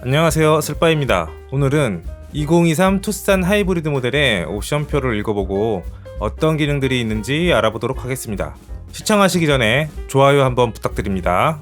안녕하세요 슬빠입니다. 오늘은 2023 투싼 하이브리드 모델의 옵션표를 읽어보고 어떤 기능들이 있는지 알아보도록 하겠습니다. 시청하시기 전에 좋아요 한번 부탁드립니다.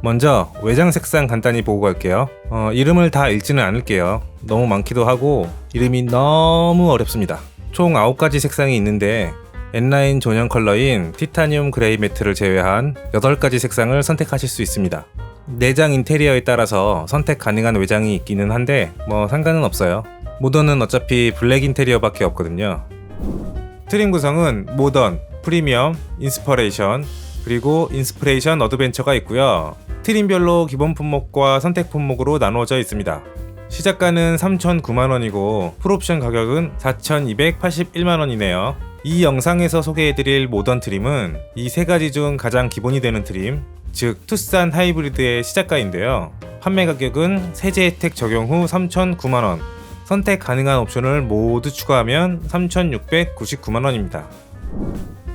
먼저 외장 색상 간단히 보고 갈게요. 어, 이름을 다 읽지는 않을게요. 너무 많기도 하고 이름이 너무 어렵습니다. 총 9가지 색상이 있는데 N9 전용 컬러인 티타늄 그레이 매트를 제외한 8가지 색상을 선택하실 수 있습니다 내장 인테리어에 따라서 선택 가능한 외장이 있기는 한데 뭐 상관은 없어요. 모던은 어차피 블랙 인테리어밖에 없거든요. 트림 구성은 모던, 프리미엄, 인스퍼레이션, 그리고 인스프레이션 어드벤처가 있고요. 트림별로 기본 품목과 선택 품목으로 나누어져 있습니다. 시작가는 3,009만원이고 풀옵션 가격은 4,281만원이네요. 이 영상에서 소개해드릴 모던 트림은 이 세 가지 중 가장 기본이 되는 트림, 즉 투싼 하이브리드의 시작가인데요. 판매 가격은 세제 혜택 적용 후 3,009만원, 선택 가능한 옵션을 모두 추가하면 3,699만원입니다.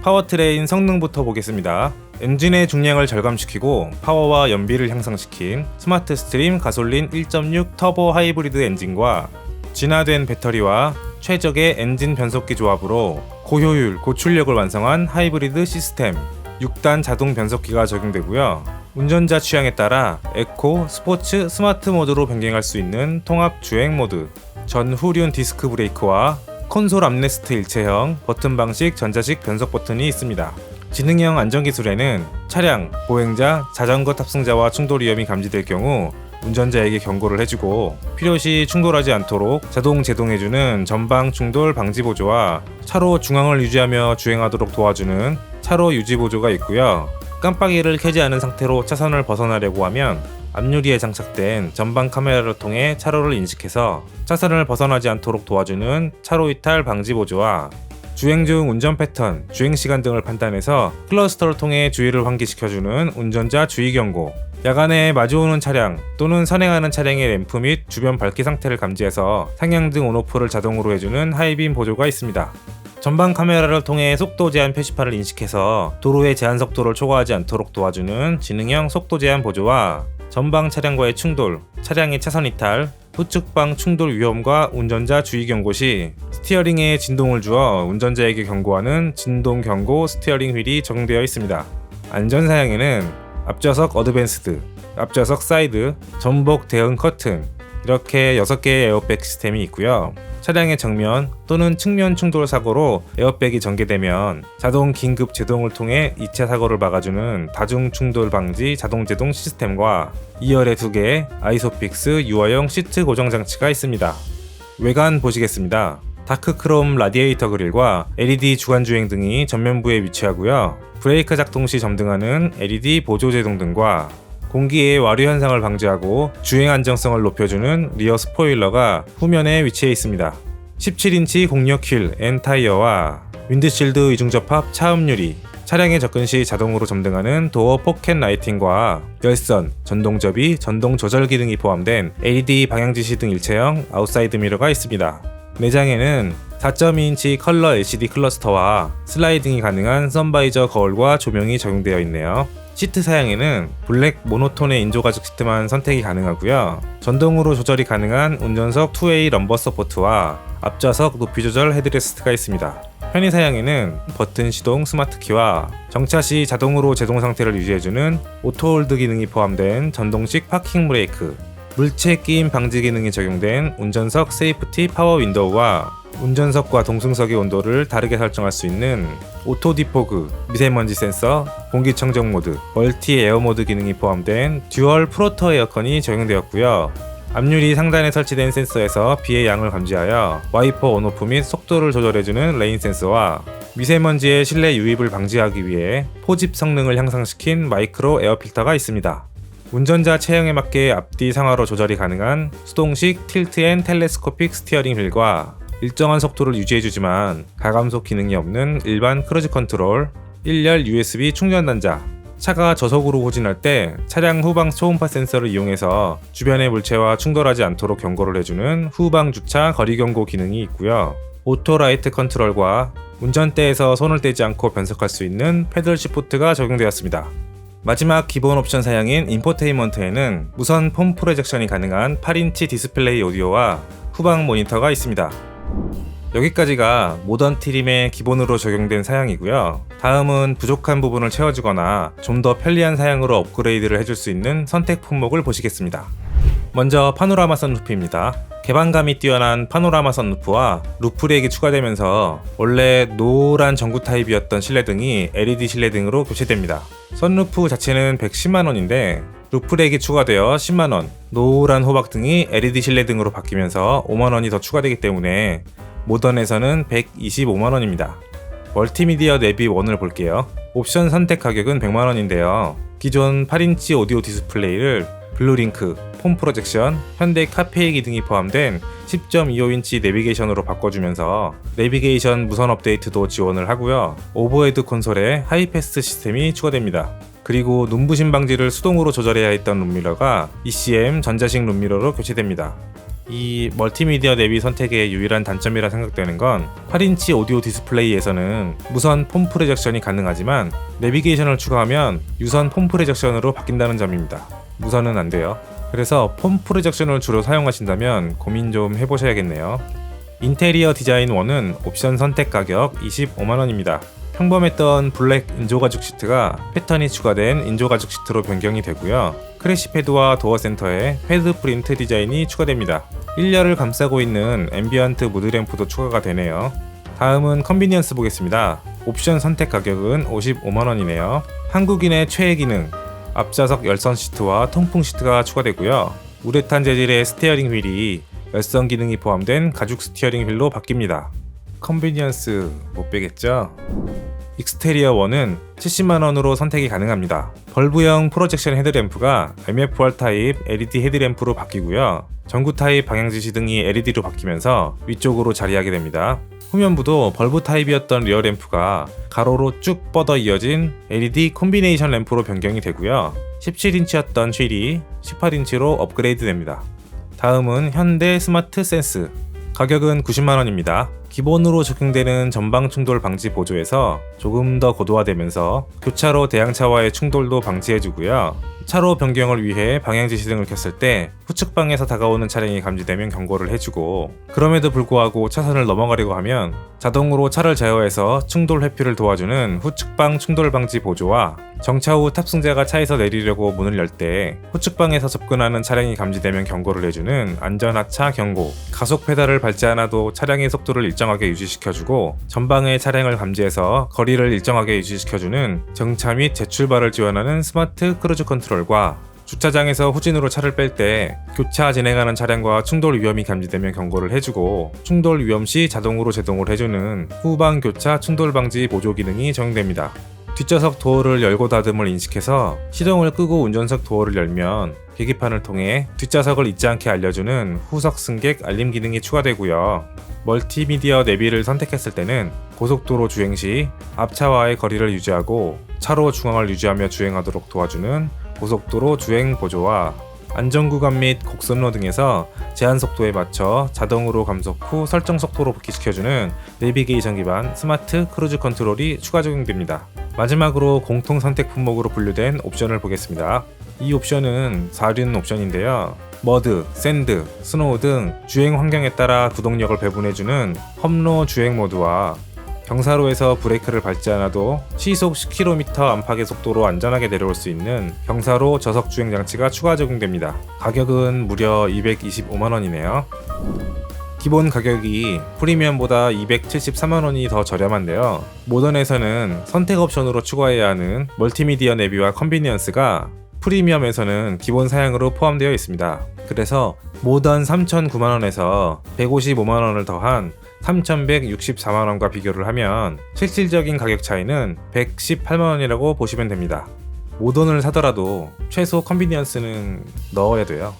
파워트레인 성능부터 보겠습니다. 엔진의 중량을 절감시키고 파워와 연비를 향상시킨 스마트 스트림 가솔린 1.6 터보 하이브리드 엔진과 진화된 배터리와 최적의 엔진 변속기 조합으로 고효율, 고출력을 완성한 하이브리드 시스템 6단 자동 변속기가 적용되고요. 운전자 취향에 따라 에코, 스포츠, 스마트 모드로 변경할 수 있는 통합 주행 모드, 전후륜 디스크 브레이크와 콘솔 암레스트 일체형 버튼 방식 전자식 변속 버튼이 있습니다. 지능형 안전 기술에는 차량, 보행자, 자전거 탑승자와 충돌 위험이 감지될 경우 운전자에게 경고를 해주고 필요시 충돌하지 않도록 자동 제동해주는 전방 충돌 방지 보조와 차로 중앙을 유지하며 주행하도록 도와주는 차로 유지 보조가 있고요. 깜빡이를 켜지 않은 상태로 차선을 벗어나려고 하면 앞유리에 장착된 전방 카메라를 통해 차로를 인식해서 차선을 벗어나지 않도록 도와주는 차로 이탈 방지 보조와 주행 중 운전 패턴, 주행 시간 등을 판단해서 클러스터를 통해 주의를 환기시켜주는 운전자 주의 경고, 야간에 마주오는 차량 또는 선행하는 차량의 램프 및 주변 밝기 상태를 감지해서 상향 등 온오프를 자동으로 해주는 하이빔 보조가 있습니다. 전방 카메라를 통해 속도 제한 표시판을 인식해서 도로의 제한 속도를 초과하지 않도록 도와주는 지능형 속도 제한 보조와 전방 차량과의 충돌, 차량의 차선 이탈, 후측방 충돌 위험과 운전자 주의 경고 시 스티어링에 진동을 주어 운전자에게 경고하는 진동 경고 스티어링 휠이 적용되어 있습니다. 안전 사양에는 앞좌석 어드밴스드, 앞좌석 사이드, 전복 대응 커튼 이렇게 6개의 에어백 시스템이 있고요. 차량의 정면 또는 측면 충돌 사고로 에어백이 전개되면 자동 긴급 제동을 통해 2차 사고를 막아주는 다중 충돌 방지 자동 제동 시스템과 2열에 2개 아이소픽스 유아용 시트 고정 장치가 있습니다. 외관 보시겠습니다. 다크크롬 라디에이터 그릴과 LED 주간 주행 등이 전면부에 위치하고요. 브레이크 작동 시 점등하는 LED 보조 제동 등과 공기의 와류 현상을 방지하고 주행 안정성을 높여주는 리어 스포일러가 후면에 위치해 있습니다. 17인치 공력 휠 N 타이어와 윈드실드 이중 접합 차음 유리, 차량에 접근 시 자동으로 점등하는 도어 포켓 라이팅과 열선, 전동 접이, 전동 조절 기능이 포함된 LED 방향 지시 등 일체형 아웃사이드 미러가 있습니다. 내장에는 4.2인치 컬러 LCD 클러스터와 슬라이딩이 가능한 선바이저 거울과 조명이 적용되어 있네요. 시트 사양에는 블랙 모노톤의 인조가죽 시트만 선택이 가능하고요. 전동으로 조절이 가능한 운전석 2A 럼버 서포트와 앞좌석 높이 조절 헤드레스트가 있습니다. 편의 사양에는 버튼 시동 스마트 키와 정차 시 자동으로 제동 상태를 유지해주는 오토홀드 기능이 포함된 전동식 파킹 브레이크, 물체 끼임 방지 기능이 적용된 운전석 세이프티 파워 윈도우와 운전석과 동승석의 온도를 다르게 설정할 수 있는 오토 디포그, 미세먼지 센서, 공기청정 모드, 멀티 에어 모드 기능이 포함된 듀얼 프로터 에어컨이 적용되었고요. 앞유리 상단에 설치된 센서에서 비의 양을 감지하여 와이퍼 온오프 및 속도를 조절해주는 레인 센서와 미세먼지의 실내 유입을 방지하기 위해 포집 성능을 향상시킨 마이크로 에어 필터가 있습니다. 운전자 체형에 맞게 앞뒤 상하로 조절이 가능한 수동식 틸트 앤 텔레스코픽 스티어링 휠과 일정한 속도를 유지해주지만 가감속 기능이 없는 일반 크루즈 컨트롤, 1열 USB 충전 단자, 차가 저속으로 후진할 때 차량 후방 초음파 센서를 이용해서 주변의 물체와 충돌하지 않도록 경고를 해주는 후방 주차 거리 경고 기능이 있고요. 오토 라이트 컨트롤과 운전대에서 손을 떼지 않고 변속할 수 있는 패들 시프트가 적용되었습니다. 마지막 기본 옵션 사양인 인포테인먼트에는 무선 폼 프로젝션이 가능한 8인치 디스플레이 오디오와 후방 모니터가 있습니다. 여기까지가 모던 트림의 기본으로 적용된 사양이고요. 다음은 부족한 부분을 채워주거나 좀 더 편리한 사양으로 업그레이드를 해줄 수 있는 선택 품목을 보시겠습니다. 먼저 파노라마 선루프입니다. 개방감이 뛰어난 파노라마 선루프와 루프렉이 추가되면서 원래 노란 전구 타입이었던 실내등이 LED 실내등으로 교체됩니다. 선루프 자체는 110만원인데 루프렉이 추가되어 10만원, 노란 호박등이 LED 실내등으로 바뀌면서 5만원이 더 추가되기 때문에 모던에서는 125만원입니다. 멀티미디어 내비 1을 볼게요. 옵션 선택 가격은 100만원인데요. 기존 8인치 오디오 디스플레이를 블루링크, 폼 프로젝션, 현대 카페이 기능이 포함된 10.25인치 내비게이션으로 바꿔주면서 내비게이션 무선 업데이트도 지원을 하고요. 오버헤드 콘솔에 하이패스 시스템이 추가됩니다. 그리고 눈부심 방지를 수동으로 조절해야 했던 룸미러가 ECM 전자식 룸미러로 교체됩니다. 이 멀티미디어 내비 선택의 유일한 단점이라 생각되는 건 8인치 오디오 디스플레이에서는 무선 폼 프로젝션이 가능하지만 내비게이션을 추가하면 유선 폼 프로젝션으로 바뀐다는 점입니다. 무선은 안 돼요. 그래서 폼 프로젝션을 주로 사용하신다면 고민 좀 해보셔야겠네요. 인테리어 디자인 1은 옵션 선택 가격 25만원입니다. 평범했던 블랙 인조가죽 시트가 패턴이 추가된 인조가죽 시트로 변경이 되고요. 크래시 패드와 도어 센터에 패드 프린트 디자인이 추가됩니다. 1열을 감싸고 있는 앰비언트 무드 램프도 추가가 되네요. 다음은 컨비니언스 보겠습니다. 옵션 선택 가격은 55만원이네요. 한국인의 최애 기능, 앞좌석 열선 시트와 통풍 시트가 추가되고요. 우레탄 재질의 스티어링 휠이 열선 기능이 포함된 가죽 스티어링 휠로 바뀝니다. 컨비니언스 못 빼겠죠? 익스테리어 1은 70만원으로 선택이 가능합니다. 벌브형 프로젝션 헤드램프가 MFR 타입 LED 헤드램프로 바뀌고요. 전구 타입 방향지시 등이 LED로 바뀌면서 위쪽으로 자리하게 됩니다. 후면부도 벌브 타입이었던 리어 램프가 가로로 쭉 뻗어 이어진 LED 콤비네이션 램프로 변경이 되고요. 17인치였던 휠이 18인치로 업그레이드 됩니다. 다음은 현대 스마트 센스. 가격은 90만원입니다. 기본으로 적용되는 전방 충돌 방지 보조에서 조금 더 고도화되면서 교차로 대항차와의 충돌도 방지해주고요. 차로 변경을 위해 방향 지시 등을 켰을 때 후측방에서 다가오는 차량이 감지되면 경고를 해주고 그럼에도 불구하고 차선을 넘어가려고 하면 자동으로 차를 제어해서 충돌 회피를 도와주는 후측방 충돌 방지 보조와 정차 후 탑승자가 차에서 내리려고 문을 열 때 후측방에서 접근하는 차량이 감지되면 경고를 해주는 안전하차 경고 가속 페달을 밟지 않아도 차량의 속도를 일정하게 유지시켜주고 전방의 차량을 감지해서 거리를 일정하게 유지시켜주는 정차 및 재출발을 지원하는 스마트 크루즈 컨트롤과 주차장에서 후진으로 차를 뺄 때 교차 진행하는 차량과 충돌 위험이 감지되면 경고를 해주고 충돌 위험 시 자동으로 제동을 해주는 후방 교차 충돌 방지 보조 기능이 적용됩니다. 뒷좌석 도어를 열고 닫음을 인식해서 시동을 끄고 운전석 도어를 열면 계기판을 통해 뒷좌석을 잊지 않게 알려주는 후석 승객 알림 기능이 추가되고요. 멀티미디어 내비를 선택했을 때는 고속도로 주행 시 앞차와의 거리를 유지하고 차로 중앙을 유지하며 주행하도록 도와주는 고속도로 주행 보조와 안전구간 및 곡선로 등에서 제한 속도에 맞춰 자동으로 감속 후 설정 속도로 복귀시켜주는 내비게이션 기반 스마트 크루즈 컨트롤이 추가 적용됩니다. 마지막으로 공통 선택 품목으로 분류된 옵션을 보겠습니다. 이 옵션은 4륜 옵션인데요. 머드, 샌드, 스노우 등 주행 환경에 따라 구동력을 배분해주는 험로 주행 모드와 경사로에서 브레이크를 밟지 않아도 시속 10km 안팎의 속도로 안전하게 내려올 수 있는 경사로 저속 주행 장치가 추가 적용됩니다. 가격은 무려 225만 원이네요. 기본 가격이 프리미엄보다 273만원이 더 저렴한데요. 모던에서는 선택 옵션으로 추가해야 하는 멀티미디어 내비와 컨비니언스가 프리미엄에서는 기본 사양으로 포함되어 있습니다. 그래서 모던 3,009만원에서 155만원을 더한 3,164만원과 비교를 하면 실질적인 가격 차이는 118만원이라고 보시면 됩니다. 모던을 사더라도 최소 컨비니언스는 넣어야 돼요.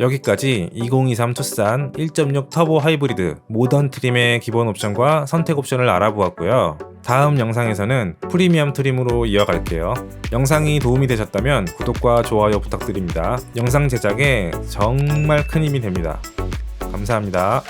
여기까지 2023 투싼 1.6 터보 하이브리드 모던 트림의 기본 옵션과 선택 옵션을 알아보았고요. 다음 영상에서는 프리미엄 트림으로 이어갈게요. 영상이 도움이 되셨다면 구독과 좋아요 부탁드립니다. 영상 제작에 정말 큰 힘이 됩니다. 감사합니다.